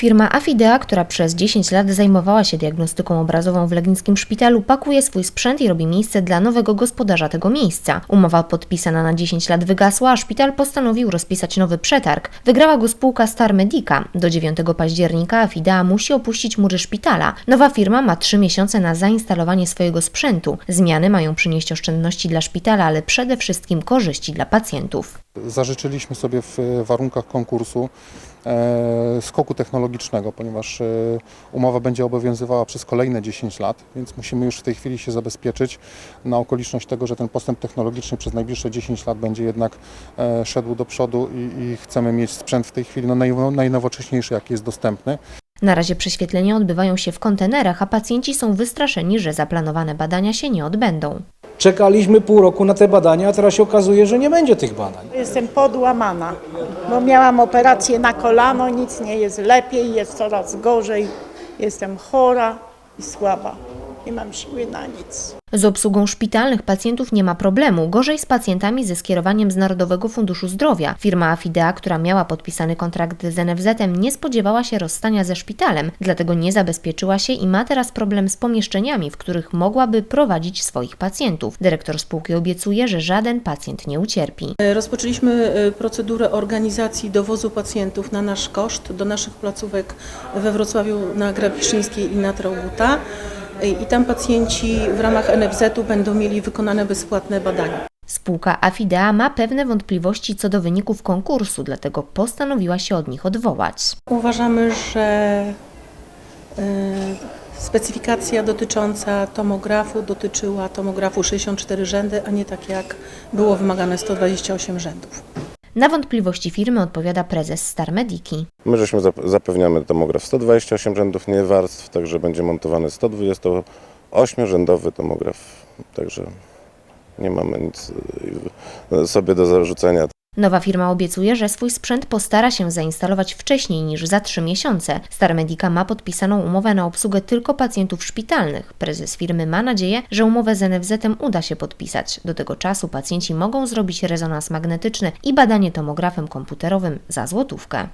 Firma Afidea, która przez 10 lat zajmowała się diagnostyką obrazową w Legnickim Szpitalu, pakuje swój sprzęt i robi miejsce dla nowego gospodarza tego miejsca. Umowa podpisana na 10 lat wygasła, a szpital postanowił rozpisać nowy przetarg. Wygrała go spółka Star Medica. Do 9 października Afidea musi opuścić mury szpitala. Nowa firma ma 3 miesiące na zainstalowanie swojego sprzętu. Zmiany mają przynieść oszczędności dla szpitala, ale przede wszystkim korzyści dla pacjentów. Zażyczyliśmy sobie w e, warunkach konkursu e, skoku technologicznego, ponieważ e, umowa będzie obowiązywała przez kolejne 10 lat, więc musimy już w tej chwili się zabezpieczyć na okoliczność tego, że ten postęp technologiczny przez najbliższe 10 lat będzie jednak szedł do przodu i, i chcemy mieć sprzęt w tej chwili no, naj, najnowocześniejszy, jaki jest dostępny. Na razie prześwietlenia odbywają się w kontenerach, a pacjenci są wystraszeni, że zaplanowane badania się nie odbędą. Czekaliśmy pół roku na te badania, a teraz się okazuje, że nie będzie tych badań. Jestem podłamana, bo miałam operację na kolano, nic nie jest lepiej, jest coraz gorzej. Jestem chora i słaba. Nie mam siły na nic. Z obsługą szpitalnych pacjentów nie ma problemu. Gorzej z pacjentami ze skierowaniem z Narodowego Funduszu Zdrowia. Firma Afidea, która miała podpisany kontrakt z NFZ-em, nie spodziewała się rozstania ze szpitalem, dlatego nie zabezpieczyła się i ma teraz problem z pomieszczeniami, w których mogłaby prowadzić swoich pacjentów. Dyrektor spółki obiecuje, że żaden pacjent nie ucierpi. Rozpoczęliśmy e, procedurę organizacji dowozu pacjentów na nasz koszt do naszych placówek we Wrocławiu na Grabiszyńskiej i na Trauguta. I tam pacjenci w ramach NFZ-u będą mieli wykonane bezpłatne badania. Spółka Afidea ma pewne wątpliwości co do wyników konkursu, dlatego postanowiła się od nich odwołać. Uważamy, że e, specyfikacja dotycząca tomografu dotyczyła tomografu 64 rzędy, a nie tak jak było wymagane 128 rzędów. Na wątpliwości firmy odpowiada prezes Star Mediki. My żeśmy zap- zapewniamy tomograf 128 rzędów, nie warstw, także będzie montowany 128-rzędowy tomograf. Także nie mamy nic y, sobie do zarzucenia. Nowa firma obiecuje, że swój sprzęt postara się zainstalować wcześniej niż za 3 miesiące. Star Medica ma podpisaną umowę na obsługę tylko pacjentów szpitalnych. Prezes firmy ma nadzieję, że umowę z NFZ-em uda się podpisać. Do tego czasu pacjenci mogą zrobić rezonans magnetyczny i badanie tomografem komputerowym za złotówkę.